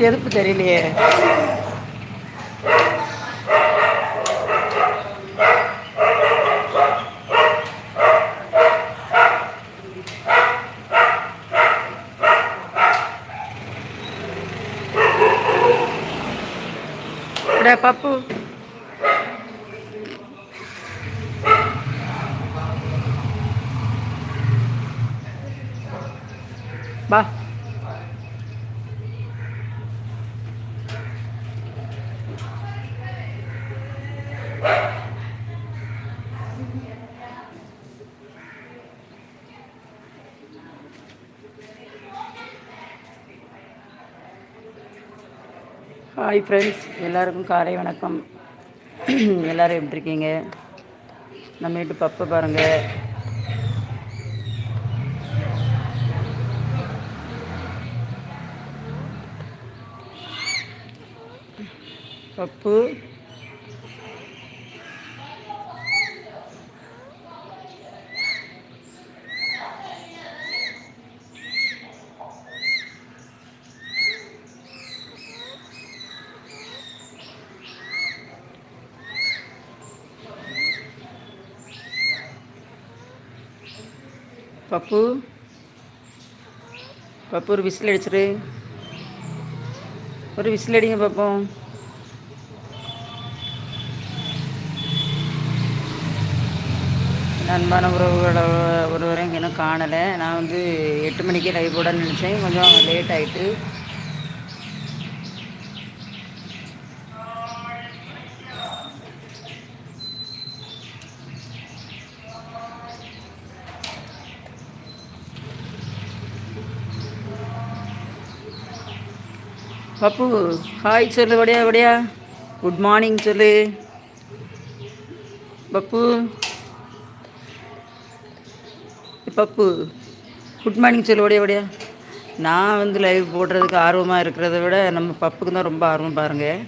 எதுப்பு தெரியலையே டே பப்பு வா hi friends எல்லாருக்கும் காலை வணக்கம். எல்லோரும் எப்படி இருக்கீங்க? நம்ம வீட்டு பப்பை பாருங்கள் பப்பு. பப்பு. பப்பு ஒரு விசில் அடிச்சிரு. ஒரு விசில் அடிங்க பார்ப்போம் அன்பான உறவுகளோட ஒருவரை இங்கே இன்னும் காணலை. நான் வந்து எட்டு மணிக்கே லைவ் போட நினச்சேன். கொஞ்சம் லேட் ஆகிட்டு பப்பு ஹாய் சொல்லு வடியா வடையா. குட் மார்னிங் சொல்லு. பப்பு. பப்பு. குட் மார்னிங் சொல்லு வடையா வடையா. நான் வந்து லைவ் போடுறதுக்கு ஆர்வமாக இருக்கிறத விட நம்ம பப்புக்கு தான் ரொம்ப ஆர்வம் பாருங்கள்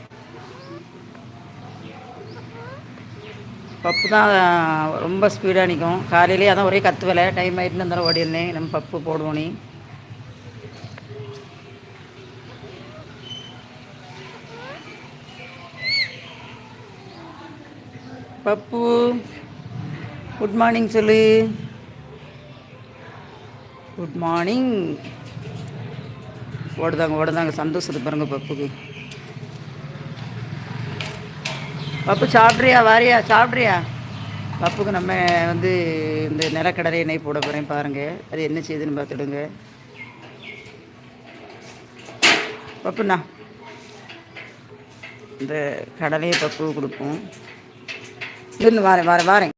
பப்பு தான் ரொம்ப ஸ்பீடாக நிற்கும் காலையிலேயே அதான் ஒரே கத்துவலை. டைம் ஆகிட்டுன்னு இருந்தாலும் ஓடிடுனேன் நம்ம பப்பு போடுவோம் நீ. பப்பு குட் மார்னிங் சொல்லு. குட் மார்னிங் ஓடுதாங்க ஓடுதாங்க சந்தோஷத்தை பாருங்க பப்புக்கு. பப்பு சாப்பிட்றியா? வாரியா? சாப்பிட்றியா? பப்புக்கு நம்ம வந்து இந்த நிலக்கடலை எண்ணெய் போட போகிறேன் பாருங்கள் அது என்ன செய்யுதுன்னு பார்த்துடுங்க. பப்புண்ணா இந்த கடலையை பப்பு கொடுப்போம். இருந்து வாரேன் வாரேன் வாரேன்.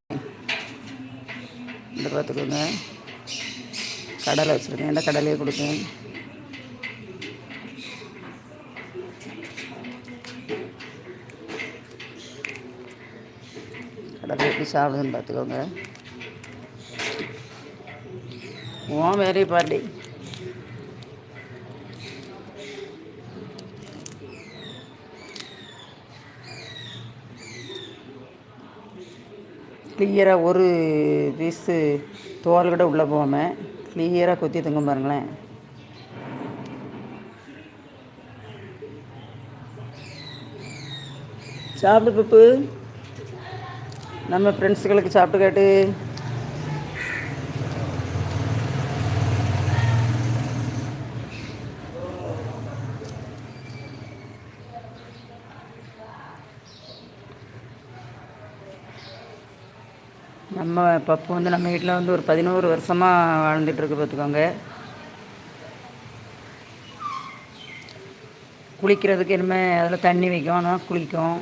இந்த பார்த்துக்கோங்க கடலை வச்சுருக்கேன். இந்த கடலையை கொடுக்கேன் கடலை எப்படி சாப்பிடுதுன்னு பார்த்துக்கோங்க. ஓ வெரி பார்ட்டி கிளியராக ஒரு பீஸு தோல் கூட உள்ளே போகாமல் கிளியராக கொத்தி தங்க பாருங்களேன். சாப்பிடு பப்பு. நம்ம ஃப்ரெண்ட்ஸுகளுக்கு சாப்பிட்டு கேட்டு நம்ம பப்பு வந்து நம்ம வீட்டில் வந்து ஒரு பதினோரு வருஷமாக வாழ்ந்துட்டுருக்கு பார்த்துக்கோங்க. குளிக்கிறதுக்கு இனிமேல் அதில் தண்ணி வைக்கும் குளிக்கும்.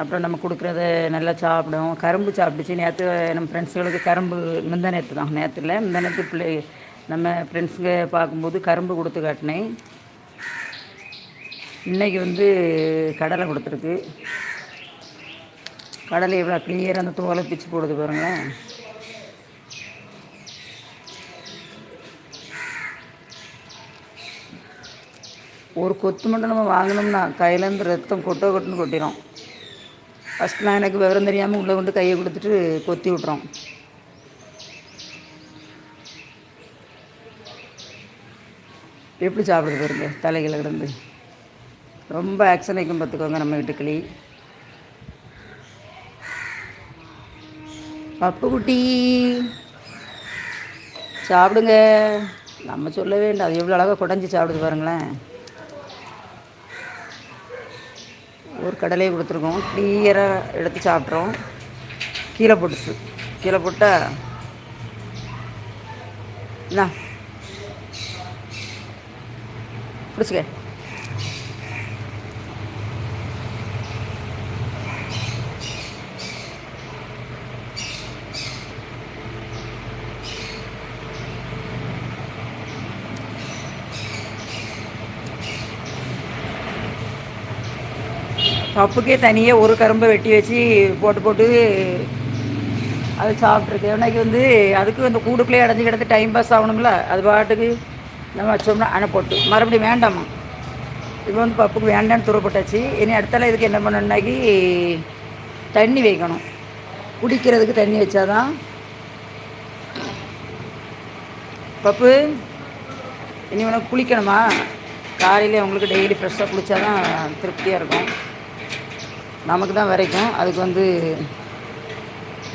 அப்புறம் நம்ம கொடுக்குறத நல்லா சாப்பிடும். கரும்பு சாப்பிடுச்சு நேற்று நம்ம ஃப்ரெண்ட்ஸுகளுக்கு கரும்பு முந்தா நேற்று தான். நேற்று இல்லை முந்தா நேற்று பிள்ளை நம்ம ஃப்ரெண்ட்ஸுங்க பார்க்கும்போது கரும்பு கொடுத்து காட்டினேன். இன்றைக்கி வந்து கடலை கொடுத்துருக்கு. கடலை எவ்வளோ கிளியராக அந்த தோலை பிச்சு போடுது பாருங்களேன். ஒரு கொத்து மட்டும் நம்ம வாங்கினோம்னா கையிலேருந்து ரத்தம் கொட்டோ கொட்டுன்னு கொட்டிடும் ஃபஸ்ட்லாம் எனக்கு விவரம் தெரியாமல் உள்ளே கொண்டு கையை கொடுத்துட்டு கொத்தி விட்றோம் எப்படி சாப்பிடுது பாருங்க தலைகளை கிடந்து. ரொம்ப ஆக்ஷன் வைக்கும் பார்த்துக்கோங்க நம்ம வீட்டு கிளி பப்பு குட்டி. சாப்பிடுங்க. நம்ம சொல்ல வேண்டாம். அது எவ்வளோ அழகாக குடஞ்சி சாப்பிடுது பாருங்களேன். ஒரு கடலையை கொடுத்துருக்கோம். கிளியராக எடுத்து சாப்பிட்றோம். கீழே போட்டுச்சு. கீழே போட்டால் என்ன பிடிச்சிக்க. பப்புக்கே தனியாக ஒரு கரும்பை வெட்டி வச்சு போட்டு போட்டு அது சாப்பிட்ருக்கு இன்னைக்கு வந்து அதுக்கு அந்த கூடுக்குள்ளே அடைஞ்சு கிடந்து டைம் பாஸ் ஆகணும்ல. அது பாட்டுக்கு நம்ம வச்சோம்னா அணை போட்டு. மறுபடியும் வேண்டாமா? இப்போ வந்து பப்புக்கு வேண்டான்னு துறப்பட்டாச்சு. இனி அடுத்தால இதுக்கு என்ன பண்ணணுன்னாக்கி தண்ணி வைக்கணும். குடிக்கிறதுக்கு தண்ணி வச்சாதான் பப்பு இனி உனக்கு குளிக்கணுமா? காலையில் உங்களுக்கு டெய்லி ஃப்ரெஷ்ஷாக குளித்தா தான் திருப்தியாக இருக்கும். நமக்கு தான் விரைக்கும். அதுக்கு வந்து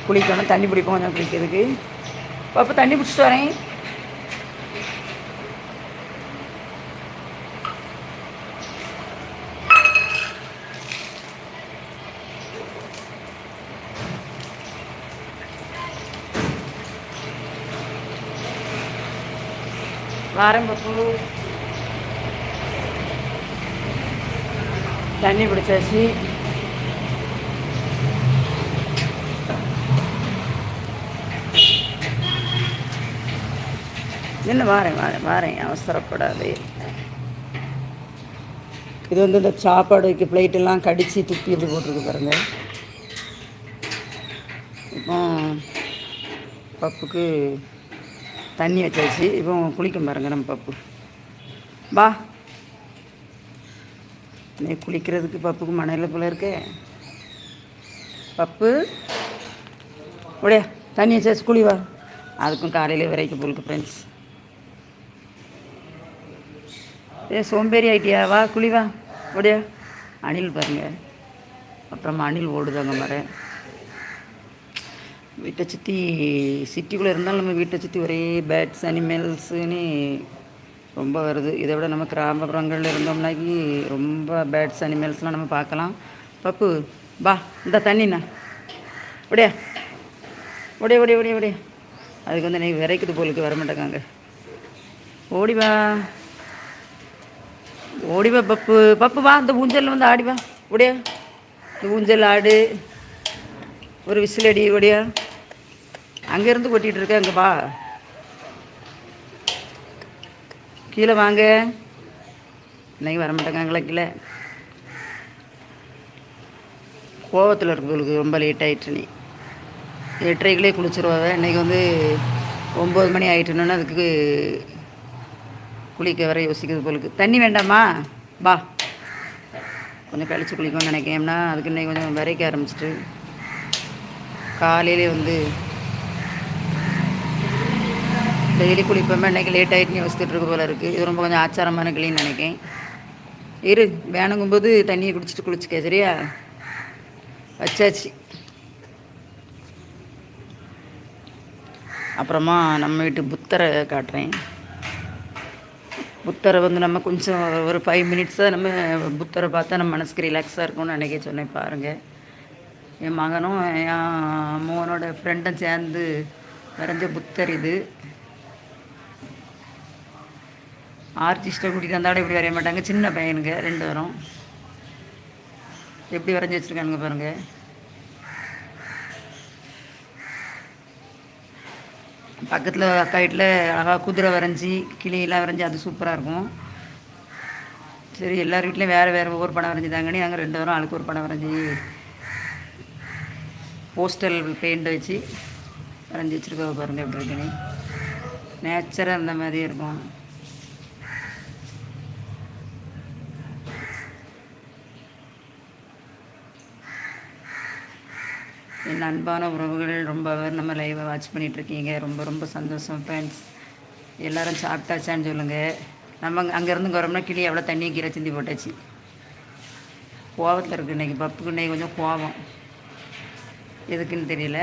குளிக்கணும் தண்ணி பிடிப்போம் கொஞ்சம் குளிக்கிறதுக்கு. அப்போ தண்ணி பிடிச்சிட்டு வரேன். வாரம் பப்பு தண்ணி பிடிச்சாச்சு. என்ன வாரேன் வாரேன் வாரேன் அவசரப்படாது. இது வந்து இந்த சாப்பாடுக்கு பிளேட்டெல்லாம் கடித்து துப்பி எப்படி போட்டிருக்கு பாருங்க. இப்போ பப்புக்கு தண்ணி வச்சாச்சு. இப்போ குளிக்கும் பாருங்க நம்ம பப்பு. வா. நீ குளிக்கிறதுக்கு பப்புக்கு மணலில் போல இருக்கே. பப்பு. உடைய தண்ணி வச்சாச்சு குழிவா அதுக்கும் காலையில் வரைக்கும் போலுக்கு ஃப்ரெண்ட்ஸ் ஏ சோம்பேறி ஆயிட்டியா? வா குழிவா உடையா அணில் பாருங்க. அப்புறமா அணில் ஓடுதாங்க மரம் வீட்டை சுற்றி சிட்டிக்குள்ளே இருந்தாலும் நம்ம வீட்டை சுற்றி ஒரே பேட்ஸ் அனிமல்ஸுன்னு ரொம்ப வருது. இதை விட நம்ம கிராமப்புறங்களில் இருந்தோம்னாக்கி ரொம்ப பேட்ஸ் அனிமல்ஸ்லாம் நம்ம பார்க்கலாம். பப்பு பா இந்த தண்ணிண்ணா உடையா உடைய உடைய உடைய உடைய அதுக்கு வந்து நீ விரைக்குது போலுக்கு வர மாட்டேங்காங்க ஓடி ஓடிவா ஓடி வா பப்பு. பப்பு வா இந்த ஊஞ்சலில் வந்து ஆடிவா ஓடியா? இந்த ஊஞ்சல் ஆடு. ஒரு விசில் அடி ஓடியா? அங்கேருந்து கொட்டிகிட்டு இருக்க அங்கே வா. கீழே வாங்க. இன்னைக்கு வர மாட்டேங்காங்களா கீழே. கோவத்தில் இருக்கிறவங்களுக்கு ரொம்ப லேட் ஆகிட்டு நீ. எட்டரைக்குள்ளே குளிச்சிருவாங்க இன்றைக்கி வந்து ஒம்பது மணி ஆகிட்டுனோன்னா அதுக்கு குளிக்க வர யோசிக்கிறது போலுக்கு தண்ணி வேண்டாமா? வா. கொஞ்சம் கழித்து குளிக்கணும்னு நினைக்கிறேன்னா அதுக்கு இன்னைக்கு கொஞ்சம் விரைக்க ஆரம்பிச்சிட்டு காலையிலே வந்து டெய்லி குளிப்போமே இன்றைக்கி லேட் ஆகிட்டு யோசிச்சுட்டு இருக்க போல இருக்குது இது ரொம்ப கொஞ்சம் ஆச்சாரமான கிளின்னு நினைக்கேன் இரு வேணுங்கும்போது தண்ணியை குடிச்சிட்டு குளிச்சுக்க சரியா? வச்சாச்சு. அப்புறமா நம்ம வீட்டு புத்தரை காட்டுறேன். புத்தரை வந்து நம்ம கொஞ்சம் ஒரு ஃபைவ் மினிட்ஸாக நம்ம புத்தரை பார்த்தா நம்ம மனசுக்கு ரிலாக்ஸாக இருக்கும்னு நினைக்க சொன்னேன் பாருங்கள் என் மகனும் என் மோனோட ஃப்ரெண்டும் சேர்ந்து வரைஞ்ச புத்தர் இது. ஆர்டிஸ்ட்டை கூட்டிகிட்டு வந்தாட இப்படி வரைய மாட்டாங்க. சின்ன பையனுங்க ரெண்டு பேரும் எப்படி வரைஞ்சி வச்சுருக்கானுங்க பாருங்கள் பக்கத்தில் அக்கா வீட்டில் அழகாக குதிரை வரைஞ்சி கிளியெல்லாம் வரைஞ்சி அது சூப்பராக இருக்கும். சரி எல்லார் வீட்லேயும் வேறு வேறு ஒவ்வொரு படம் வரைஞ்சிதாங்கன்னு நாங்கள் ரெண்டு வாரம் ஆளுக்கு ஒரு படம் வரைஞ்சி போஸ்டல் பெயிண்ட் வச்சு வரைஞ்சி வச்சுருக்க பாருங்கள் எப்படி இருக்குன்னு. நேச்சராக இருந்த மாதிரியே இருக்கும். என் அன்பான உறவுகள் ரொம்ப நம்ம லைவை வாட்ச் பண்ணிகிட்ருக்கீங்க ரொம்ப ரொம்ப சந்தோஷம் ஃப்ரெண்ட்ஸ் எல்லோரும் சாப்பிட்டாச்சான்னு சொல்லுங்கள் நம்ம அங்கேருந்து வரோம்னா கிளி எவ்வளோ தண்ணியை கீரை சிந்தி போட்டாச்சு. கோவத்தில் இருக்குது இன்னைக்கு பப்புக்கு இன்னைக்கு கொஞ்சம் கோவம். எதுக்குன்னு தெரியல.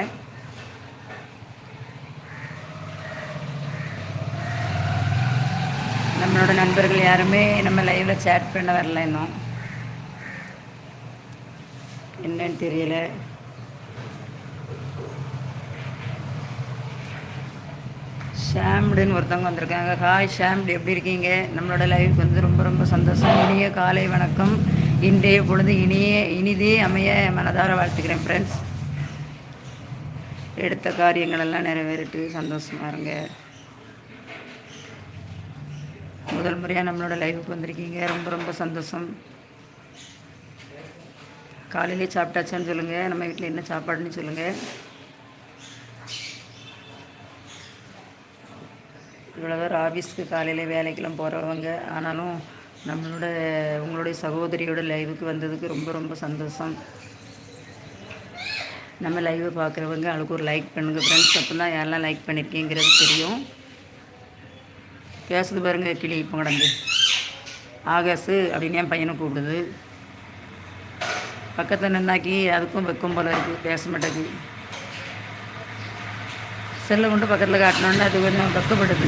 நம்மளோட நண்பர்கள் யாருமே நம்ம லைவில் சேட் பண்ண வரல இன்னும். என்னன்னு தெரியல. ஷாம்டுன்னு ஒருத்தவங்க வந்திருக்காங்க. ஹாய் ஷாம்டு எப்படி இருக்கீங்க? நம்மளோட லைஃப் வந்து ரொம்ப ரொம்ப சந்தோஷம். இனிய காலை வணக்கம். இன்றைய பொழுது இனிய இனிதே அமைய மனதார வாழ்த்துக்கிறேன் ஃப்ரெண்ட்ஸ் எடுத்த காரியங்களெல்லாம் நிறைவேறிட்டு சந்தோஷமா இருங்க. முதல் முறையாக நம்மளோட லைஃபுக்கு வந்திருக்கீங்க. ரொம்ப ரொம்ப சந்தோஷம். காலையிலே சாப்பிட்டாச்சான்னு சொல்லுங்கள் நம்ம வீட்டில் என்ன சாப்பாடுன்னு சொல்லுங்கள் இவ்வளோ பேர் ஆஃபீஸ்க்கு காலையில் வேலைக்கெல்லாம் போகிறவங்க ஆனாலும் நம்மளோட உங்களுடைய சகோதரியோட லைவுக்கு வந்ததுக்கு ரொம்ப ரொம்ப சந்தோஷம். நம்ம லைவை பார்க்குறவங்க அவளுக்கு ஒரு லைக் பண்ணுங்கள் ஃப்ரெண்ட்ஸ் அப்போ தான் யாரெல்லாம் லைக் பண்ணியிருக்கீங்கிறது தெரியும். பேசுது பாருங்க கிளி இப்போ கிடந்து. ஆகாசு அப்படின்னு என் பையனை கூப்பிடுது. பக்கத்தில் நின்னாக்கி அதுக்கும் வெக்கம் போல இருக்குது பேச மாட்டேங்குது. செல்லை கொண்டு பக்கத்தில் காட்டினோன்னே அது கொஞ்சம் வெக்கப்படுது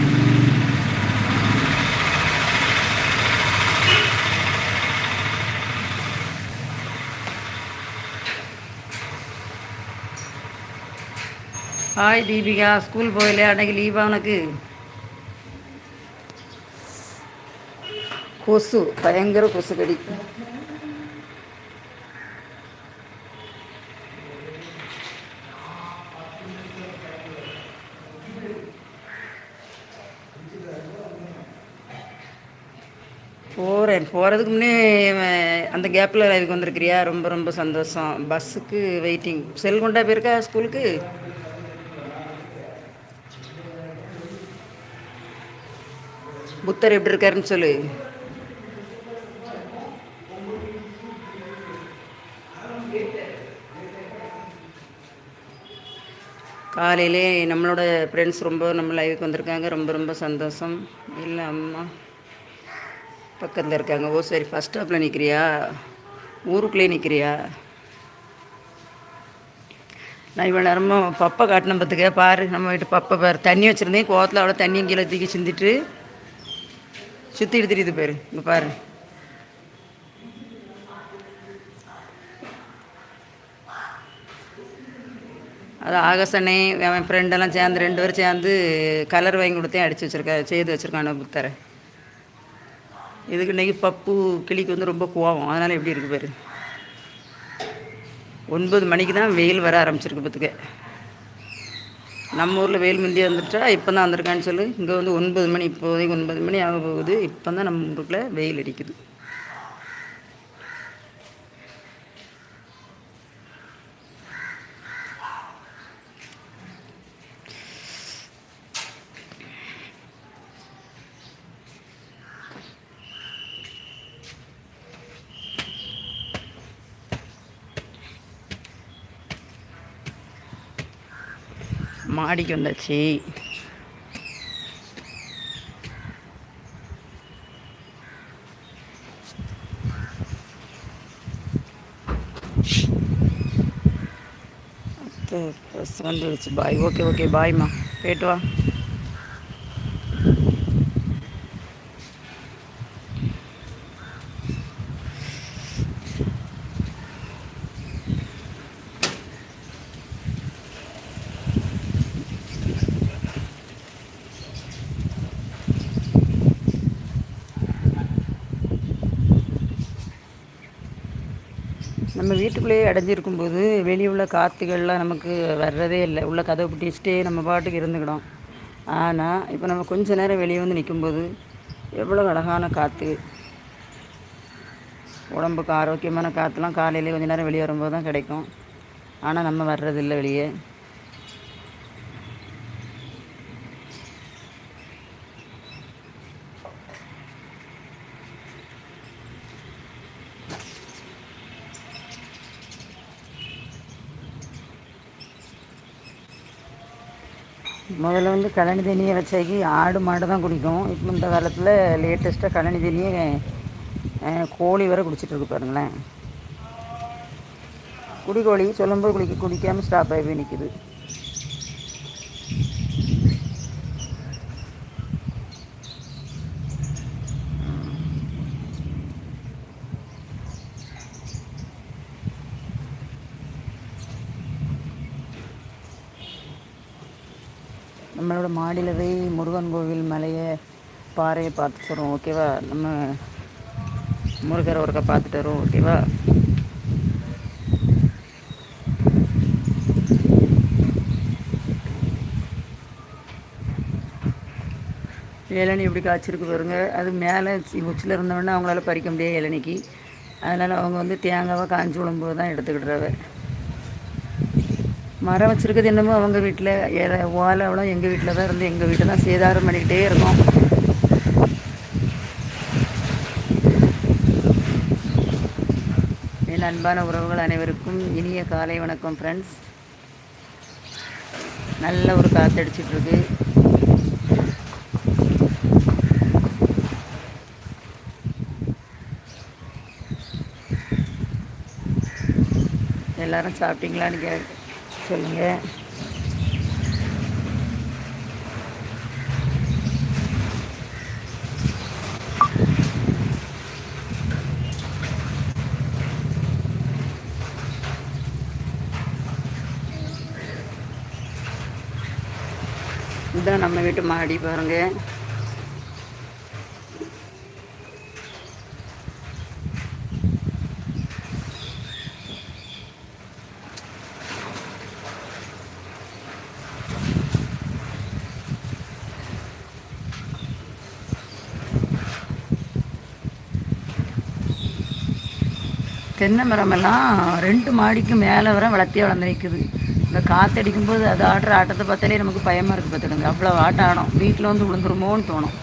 ஹாய் தீபிகா ஸ்கூல் போகலையா அன்னைக்கு லீவா உனக்கு கொசு பயங்கர கொசு கடி போகிறேன் போகிறதுக்கு முன்னே அந்த கேப்பில் லைவுக்கு வந்திருக்கிறியா? ரொம்ப ரொம்ப சந்தோஷம். பஸ்ஸுக்கு வெயிட்டிங் செல் கொண்டா போயிருக்கா ஸ்கூலுக்கு புத்தர் எப்படி இருக்காருன்னு சொல்லு. காலையிலே நம்மளோட ஃப்ரெண்ட்ஸ் ரொம்ப நம்ம லைவுக்கு வந்திருக்காங்க. ரொம்ப ரொம்ப சந்தோஷம். இல்லை அம்மா. பக்கத்தில் இருக்காங்க. ஓ சரி ஃபஸ்ட் ஸ்டாப்பில் நிற்கிறியா ஊருக்குள்ளே நிற்கிறியா நான் இவ்வளோ நேரமும் பப்பை காட்டின பார்த்துக்க பாரு நம்ம வீட்டு பப்பை பாரு. தண்ணி வச்சுருந்தேன். கோவத்தில் அவ்வளோ தண்ணியும் கீழே தூக்கி சிந்திட்டு சுற்றி எடுத்துட்டு பாரு இங்கே பாரு. அது ஆகசனே அவன் ஃப்ரெண்டெல்லாம் சேர்ந்து ரெண்டு பேரும் சேர்ந்து கலர் வாங்கி கொடுத்தேன் அடித்து வச்சுருக்கா செய்து வச்சுருக்கான புத்தரை இதுக்கு இன்னைக்கு பப்பு கிளிக்கு வந்து ரொம்ப கோவம். அதனால் எப்படி இருக்கு பாரு. ஒன்பது மணிக்கு தான் வெயில் வர ஆரம்பிச்சிருக்கு பத்துக்கு. நம்ம ஊரில் வெயில் முந்தி வந்துட்டா இப்போ தான் வந்திருக்கான்னு சொல்லு. இங்கே வந்து ஒன்பது மணி இப்போதைக்கு ஒன்பது மணி ஆக போகுது. இப்போ தான் நம்ம ஊருக்குள்ளே வெயில் அடிக்குது. மாடிக்கு வந்தாச்சு. வந்துடுச்சு பாய். Okay okay. பாய்மா போயிட்டு வா. வீட்டுக்குள்ளேயே அடைஞ்சிருக்கும் போது வெளியே உள்ள காற்றுகள்லாம் நமக்கு வர்றதே இல்லை. உள்ள கதவை பிடிச்சிட்டே நம்ம பாட்டுக்கு இருந்துக்கிடும். ஆனால் இப்போ நம்ம கொஞ்ச நேரம் வெளியே வந்து நிற்கும்போது எவ்வளோ அழகான காற்று உடம்புக்கு ஆரோக்கியமான காற்றுலாம் காலையிலே கொஞ்ச நேரம் வெளியே வரும்போது தான் கிடைக்கும். ஆனால் நம்ம வர்றதில்லை வெளியே. முதல்ல வந்து கழனி தண்ணியை வச்சாக்கி ஆடு மாடு தான் குடிக்கும். இப்போ இந்த காலத்தில் லேட்டஸ்ட்டாக கழனி தண்ணியை கோழி வர குடிச்சிட்ருக்கு பாருங்களேன். குடிக்கோழி சொல்லும்போது குளிக்க குடிக்காமல் ஸ்டாப் ஆகி போய் நம்மளோட மாடியில் போய் முருகன் கோவில் மலையை பாறையை பார்த்துட்டு வரோம் ஓகேவா நம்ம முருகரை ஒருக்கா பார்த்துட்டு வரோம் ஓகேவா இளநி எப்படி காய்ச்சிருக்கு பாருங்க. அது மேலே உச்சில் இருந்தவொடனே அவங்களால பறிக்க முடியாது இளநிக்கு. அதனால் அவங்க வந்து தேங்காவாக காஞ்சி விழும்போது தான் எடுத்துக்கிட்டுறவ மரம் வச்சுருக்கிறது என்னமோ அவங்க வீட்டில் இலை ஓலை எங்கள் வீட்டில் தான் இருந்து எங்கள் வீட்டில் தான் சேதாரம் பண்ணிக்கிட்டே இருக்கோம். என் அன்பான உறவுகள் அனைவருக்கும் இனிய காலை வணக்கம் ஃப்ரெண்ட்ஸ் நல்ல ஒரு காற்றடிச்சிட்ருக்கு எல்லோரும் சாப்பிட்டீங்களான்னு கே சொல்லுங்கள் இதுதான் நம்ம வீட்டு மாடி பாருங்கள் தென்னை மரமெல்லாம் ரெண்டு மாடிக்கு மேலே வர வளர்த்தியாக வளர்ந்து நிற்குது இந்த காற்றடிக்கும்போது அது ஆடுற ஆட்டத்தை பார்த்தாலே நமக்கு பயமாக இருக்குது பார்த்துடுங்க அவ்வளோ ஆட்டம் ஆடும் வீட்டில் வந்து விழுந்துருமோன்னு தோணும்.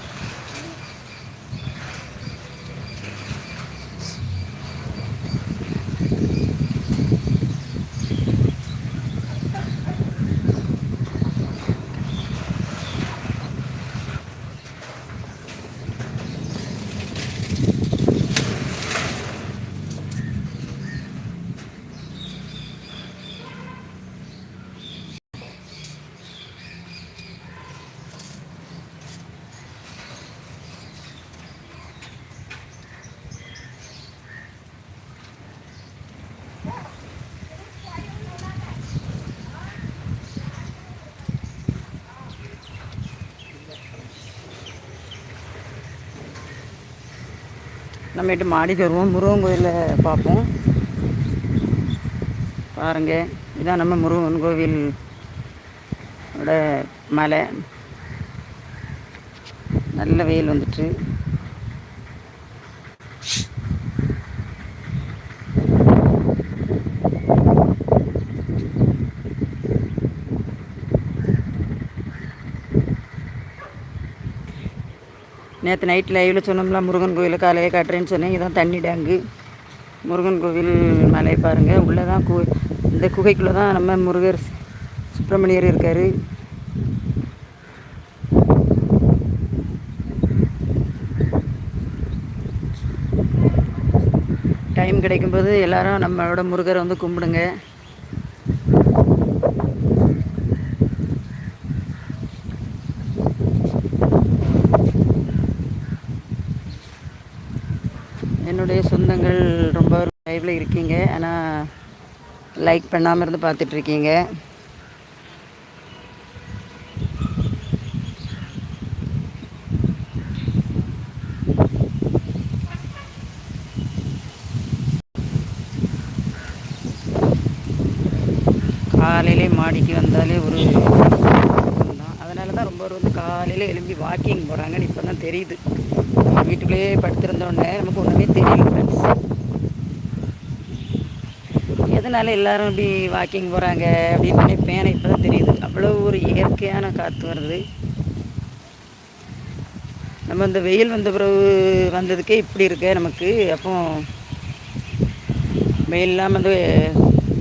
நம்மகிட்ட மாடிக்கு வருவோம் முருகன் கோயிலில் பார்ப்போம். பாருங்கள் இதான் நம்ம முருகன் கோவில். மலை. நல்ல வெயில் வந்துட்டு. நேற்று நைட் லைவில் சொன்னோம்ல முருகன் கோயிலில் காலையில் காட்டுறேன்னு சொன்னேன். இதுதான் தண்ணி டேங்கு. முருகன் கோவில் மலை பாருங்கள் உள்ளே தான் கு இந்த குகைக்குள்ளே தான் நம்ம முருகர் சுப்பிரமணியர் இருக்கார். டைம் கிடைக்கும்போது எல்லோரும் நம்மளோட முருகரை வந்து கும்பிடுங்க. என்னுடைய சொந்தங்கள் ரொம்ப லைவில் இருக்கீங்க. ஆனால் லைக் பண்ணாமல் இருந்து பார்த்துட்ருக்கீங்க காலையிலே மாடிக்கு வந்தாலே ஒரு அதனால தான் ரொம்ப வந்து காலையில் எழும்பி வாக்கிங் போகிறாங்கன்னு இப்போ தான் தெரியுது. வீட்டுக்குள்ளேயே படுத்திருந்தோடனே நமக்கு ஒன்றுமே தெரியல ஃப்ரெண்ட்ஸ் எதனால எல்லாரும் இப்படி வாக்கிங் போகிறாங்க அப்படின்னு நினைப்பேன். இப்போ தான் தெரியுது. அவ்வளோ ஒரு இயற்கையான காற்று வருது. நம்ம இந்த வெயில் வந்த பிறகு வந்ததுக்கே இப்படி இருக்கு நமக்கு. அப்போ வெயில் இல்லாமல் வந்து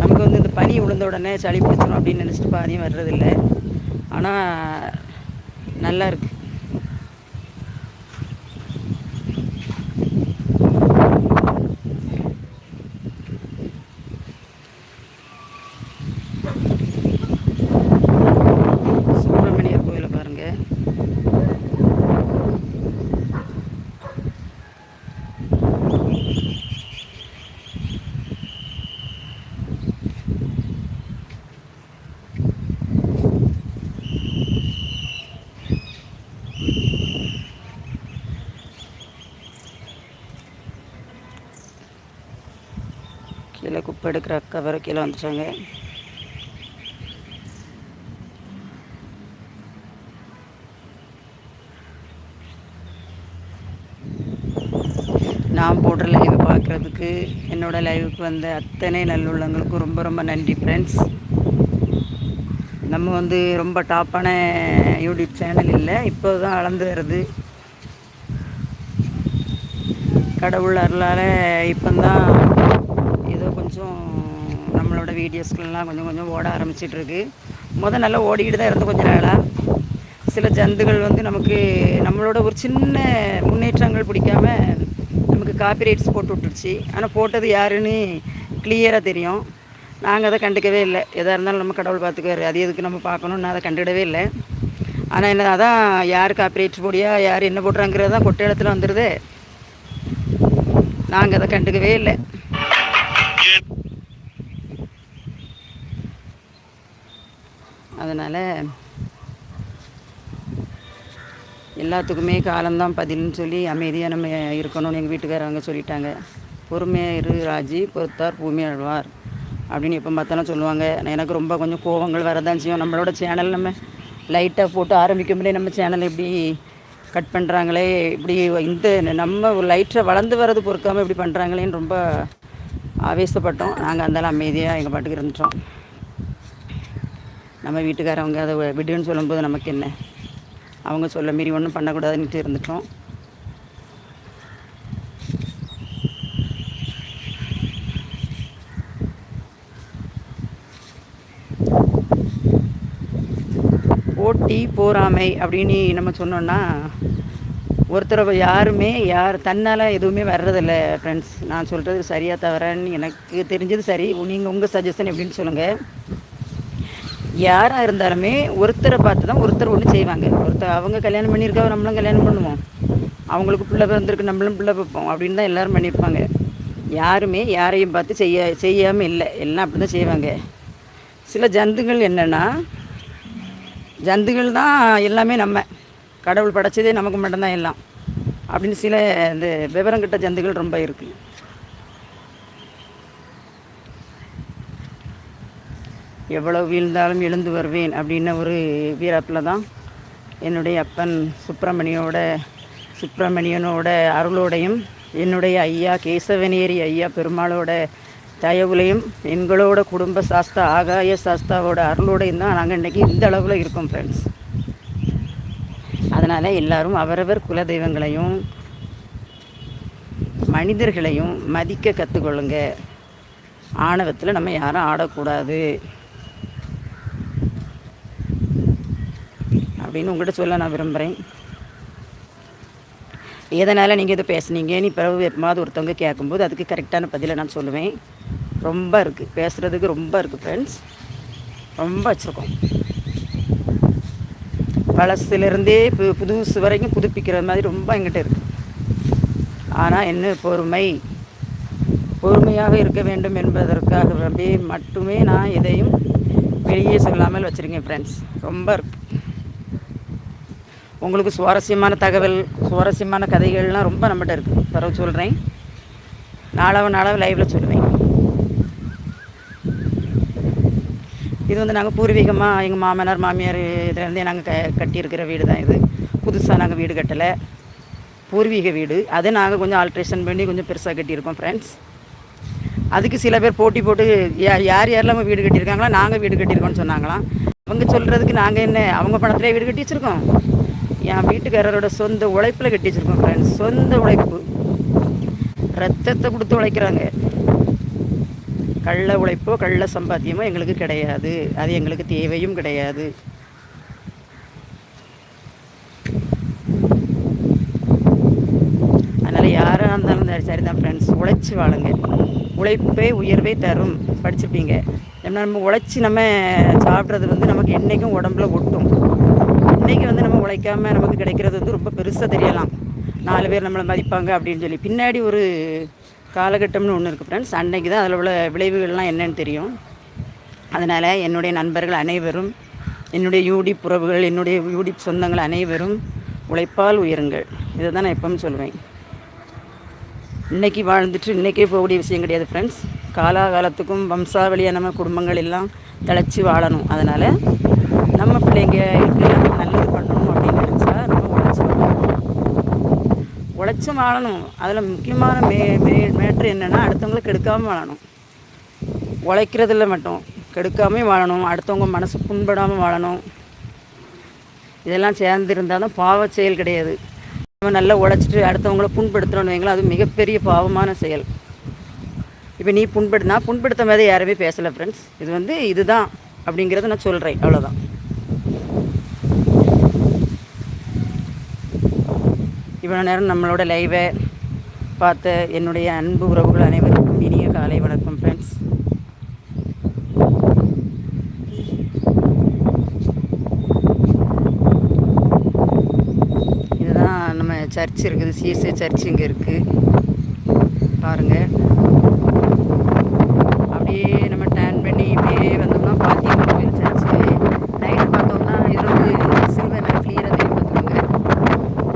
நமக்கு வந்து இந்த பனி விழுந்த உடனே சளி பிடிச்சிடும் அப்படின்னு நினச்சிட்டு பாதியும் வர்றதில்லை. ஆனால் நல்லா இருக்குது சுப்பிரமணியர் கோயிலை பாருங்கள் இப்போ எடுக்கிற அக்கா வேறு கீழே வந்துட்டாங்க. நான் போடுற லைவை பார்க்குறதுக்கு என்னோடய லைவுக்கு வந்த அத்தனை நல்லுள்ளங்களுக்கும் ரொம்ப ரொம்ப நன்றி ஃப்ரெண்ட்ஸ் நம்ம வந்து ரொம்ப டாப்பான யூடியூப் சேனல் இல்லை இப்போ தான் வளர்ந்து வருது. கடவுள் அருளால் இப்போ தான் வீடியோஸ்கெல்லாம் கொஞ்சம் கொஞ்சம் ஓட ஆரம்பிச்சிட்ருக்கு. முதல் நல்லா ஓடிக்கிட்டு தான் இருந்து கொஞ்ச நாளாக சில ஜந்துகள் வந்து நமக்கு நம்மளோட ஒரு சின்ன முன்னேற்றங்கள் பிடிக்காம நமக்கு காப்பிரைட்ஸ் போட்டு விட்டுருச்சு ஆனால் போட்டது யாருன்னு கிளியராக தெரியும். நாங்கள் அதை கண்டுக்கவே இல்லை. எதாக இருந்தாலும் நம்ம கடவுள் பார்த்துக்காரு அது எதுக்கு நம்ம பார்க்கணுன்னு அதை கண்டுக்கிடவே இல்லை. ஆனால் என்ன அதான் யார் காப்பிரைட்ஸ் போடியா யார் என்ன போடுறாங்கிறது தான் கொட்ட இடத்துல வந்துடுது நாங்கள் அதை கண்டுக்கவே இல்லை. அதனால் எல்லாத்துக்குமே காலம்தான் பதில்னு சொல்லி அமைதியாக நம்ம இருக்கணும்னு எங்கள் வீட்டுக்காரவங்க சொல்லிட்டாங்க. பொறுமையாக இரு ராஜி பொறுத்தார் பூமி அழ்வார் அப்படின்னு எப்போ பார்த்தாலும் சொல்லுவாங்க. எனக்கு ரொம்ப கொஞ்சம் கோவங்கள் வரதான் செய்யும். நம்மளோட சேனல் நம்ம லைட்டாக போட்டு ஆரம்பிக்கும்போதே நம்ம சேனல் எப்படி கட் பண்ணுறாங்களே இப்படி இந்த நம்ம லைட்டை வளர்ந்து வர்றது பொறுக்காமல் இப்படி பண்ணுறாங்களேன்னு ரொம்ப ஆவேசப்பட்டோம். நாங்கள் அந்தாலும் அமைதியாக எங்கள் பாட்டுக்கு இருந்துட்டோம். நம்ம வீட்டுக்காரவங்க அதை விடுன்னு சொல்லும்போது நமக்கு என்ன? அவங்க சொல்ல மீறி ஒன்றும் பண்ணக்கூடாதுன்ட்டு இருந்துட்டோம். போட்டி போராமை அப்படின்னு நம்ம சொன்னோன்னா ஒருத்தரை யாருமே யார் தன்னால் எதுவுமே வர்றதில்ல ஃப்ரெண்ட்ஸ் நான் சொல்கிறது சரியாக தவறன்னு எனக்கு தெரிஞ்சது சரி. நீங்கள் உங்கள் சஜஷன் எப்படின்னு சொல்லுங்கள் யாராக இருந்தாலுமே ஒருத்தரை பார்த்து தான் ஒருத்தர் ஒன்று செய்வாங்க. ஒருத்தர் அவங்க கல்யாணம் பண்ணியிருக்காவ நம்மளும் கல்யாணம் பண்ணுவோம். அவங்களுக்கு பிள்ளை பிறந்திருக்கு நம்மளும் பிள்ளை வைப்போம் அப்படின்னு தான் எல்லோரும் பண்ணியிருப்பாங்க. யாருமே யாரையும் பார்த்து செய்ய செய்யாமல் இல்லை. எல்லாம் அப்படி தான் செய்வாங்க. சில ஜந்துகள் என்னென்னா ஜந்துகள் தான் எல்லாமே நம்ம. கடவுள் படைச்சதே நமக்கு மட்டும்தான் எல்லாம். அப்படின்னு சில இந்த விவரம் கிட்ட ஜந்துகள் ரொம்ப இருக்குது எவ்வளோ வீழ்ந்தாலும் எழுந்து வருவேன் அப்படின்ன ஒரு வீரப்பில் தான் என்னுடைய அப்பன் சுப்பிரமணியோட சுப்பிரமணியனோட அருளோடையும் என்னுடைய ஐயா கேசவனேரி ஐயா பெருமாளோட தயவுலையும் எங்களோட குடும்ப சாஸ்தா ஆகாய சாஸ்தாவோட அருளோடையும் தான் நாங்கள் இன்றைக்கி இந்த அளவில் இருக்கோம் ஃப்ரெண்ட்ஸ் அதனால் எல்லோரும் அவரவர் குலதெய்வங்களையும் மனிதர்களையும் மதிக்க கற்றுக்கொள்ளுங்க ஆணவத்தில் நம்ம யாரும் ஆடக்கூடாது. அப்படின்னு உங்கள்கிட்ட சொல்ல நான் விரும்புகிறேன் எதனால் நீங்கள் இதை பேசுனீங்கன்னு பிறகு எப்போது ஒருத்தவங்க கேட்கும்போது அதுக்கு கரெக்டான பதிலை நான் சொல்லுவேன். ரொம்ப இருக்குது பேசுகிறதுக்கு ரொம்ப இருக்குது ஃப்ரெண்ட்ஸ் ரொம்ப வச்சுருக்கோம். பழசுலேருந்தே பு புதுசு வரைக்கும் புதுப்பிக்கிற மாதிரி ரொம்ப எங்கிட்ட இருக்குது ஆனால் என்ன பொறுமை? பொறுமையாக இருக்க வேண்டும் என்பதற்காக மட்டுமே நான் எதையும் வெளியே சொல்லாமல் வச்சுருக்கேன் ஃப்ரெண்ட்ஸ் ரொம்ப இருக்குது உங்களுக்கு சுவாரஸ்யமான தகவல் சுவாரஸ்யமான கதைகள்லாம் ரொம்ப நம்மகிட்ட இருக்குது தரவு சொல்கிறேன் நாளாக நாளாக லைவில் சொல்லுவேன். இது வந்து நாங்கள் பூர்வீகமாக எங்கள் மாமனார் மாமியார் இதுலேருந்தே நாங்கள் க கட்டியிருக்கிற வீடு தான் இது. புதுசாக நாங்கள் வீடு கட்டலை. பூர்வீக வீடு. அதை நாங்கள் கொஞ்சம் ஆல்ட்ரேஷன் பண்ணி கொஞ்சம் பெருசாக கட்டியிருக்கோம் ஃப்ரெண்ட்ஸ் அதுக்கு சில பேர் போட்டி போட்டு யார் யார் யாரெல்லாம் வீடு கட்டியிருக்காங்களோ நாங்கள் வீடு கட்டியிருக்கோம்னு சொன்னாங்களாம். அவங்க சொல்கிறதுக்கு நாங்கள் என்ன அவங்க பணத்திலே வீடு கட்டி வச்சுருக்கோம். என் வீட்டுக்காரரோட சொந்த உழைப்பில் கட்டி வச்சுருக்கோம் ஃப்ரெண்ட்ஸ் சொந்த உழைப்பு. ரத்தத்தை கொடுத்து உழைக்கிறாங்க. கள்ள உழைப்போ கள்ள சம்பாத்தியமோ எங்களுக்கு கிடையாது. அது எங்களுக்கு தேவையும் கிடையாது. அதனால் யாராக இருந்தாலும் சரி தான் ஃப்ரெண்ட்ஸ் உழைச்சி வாழுங்க. உழைப்பே உயர்வே தரும். படிச்சுப்பீங்க படிச்சிருப்பீங்க. நம்ம உழைச்சி நம்ம சாப்பிட்றது வந்து நமக்கு என்றைக்கும் உடம்புல ஒட்டும். இன்றைக்கி வந்து நம்ம உழைக்காம நமக்கு கிடைக்கிறது வந்து ரொம்ப பெருசாக தெரியலாம். நாலு பேர் நம்மளை மதிப்பாங்க அப்படின்னு சொல்லி. பின்னாடி ஒரு காலகட்டம்னு ஒன்று இருக்குது ஃப்ரெண்ட்ஸ் அன்னைக்கு தான் அதில் உள்ள விளைவுகள்லாம் என்னன்னு தெரியும். அதனால் என்னுடைய நண்பர்கள் அனைவரும் என்னுடைய யூடிப் உறவுகள் என்னுடைய யூடிப் சொந்தங்கள் அனைவரும் உழைப்பால் உயருங்கள். இதை தான் நான் எப்பவும் சொல்லுவேன். இன்றைக்கி வாழ்ந்துட்டு இன்றைக்கே போகக்கூடிய விஷயம் கிடையாது ஃப்ரெண்ட்ஸ் காலாகாலத்துக்கும் வம்சாவளியான நம்ம குடும்பங்கள் எல்லாம் தழைச்சி வாழணும். அதனால் நம்ம பிள்ளைங்க எல்லாம் நல்லது பண்ணணும் அப்படின்னு நினச்சா நம்ம உழைச்சி வாழணும் உழைச்சும் வாழணும். அதில் முக்கியமான மே மே மேட்ரு என்னென்னா அடுத்தவங்களுக்கு கெடுக்காமல் வாழணும். உழைக்கிறதில்ல மட்டும். கெடுக்காமே வாழணும். அடுத்தவங்க மனசு புண்படாமல் வாழணும். இதெல்லாம் சேர்ந்து இருந்தால் தான் பாவ செயல் கிடையாது. நம்ம நல்லா உழைச்சிட்டு அடுத்தவங்கள புண்படுத்துகிறோன்னு வைங்களா அது மிகப்பெரிய பாவமான செயல். இப்போ நீ புண்படுத்தினா புண்படுத்த மாதிரி யாருமே பேசலை ஃப்ரெண்ட்ஸ் இது வந்து இதுதான் அப்படிங்கிறத நான் சொல்கிறேன் அவ்வளோதான் இவ்வளோ நேரம் நம்மளோட லைவை பார்த்த என்னுடைய அன்பு உறவுகள் அனைவருக்கும் இனிய காலை வணக்கம் ஃப்ரெண்ட்ஸ் இதுதான் நம்ம சர்ச் இருக்குது சிஎஸ்ஐ சர்ச் இங்கே இருக்குது பாருங்கள் அப்படியே நம்ம டேன் பண்ணி இப்படியே வந்தோம்னா பாத்தியமா கோயில் சர்ச்சு நைட்டு பார்த்தோம்னா இது வந்து சில்வர் நல்லா கிளியராக தெரியும் பார்த்துக்கோங்க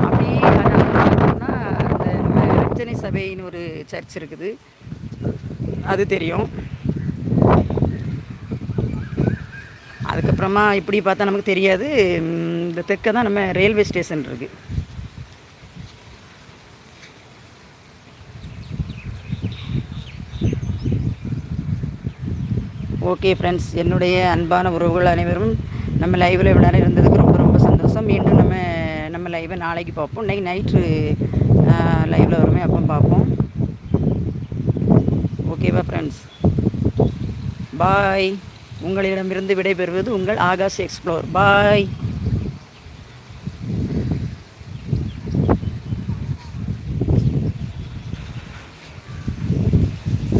அப்படியே கண்ணால பார்த்தோம்னா அந்த நம்ம ரஞ்சனி சபைன்னு ஒரு சர்ச் இருக்குது. அது தெரியும். அதுக்கப்புறமா இப்படி பார்த்தா நமக்கு தெரியாது. இந்த தெற்க தான் நம்ம ரயில்வே ஸ்டேஷன் இருக்குது ஓகே ஃப்ரெண்ட்ஸ் என்னுடைய அன்பான உறவுகள் அனைவரும் நம்ம லைவில் இவ்வளோ நேரம் இருந்ததுக்கு ரொம்ப ரொம்ப சந்தோஷம். மீண்டும் நம்ம நம்ம லைவை நாளைக்கு பார்ப்போம். இன்றைக்கி நைட்டு லைவில் வருமே அப்போ பார்ப்போம். ஓகேவா ஃப்ரெண்ட்ஸ் பாய் உங்களிடமிருந்து விடைபெறுவது உங்கள் ஆகாஷ் எக்ஸ்ப்ளோர் பாய்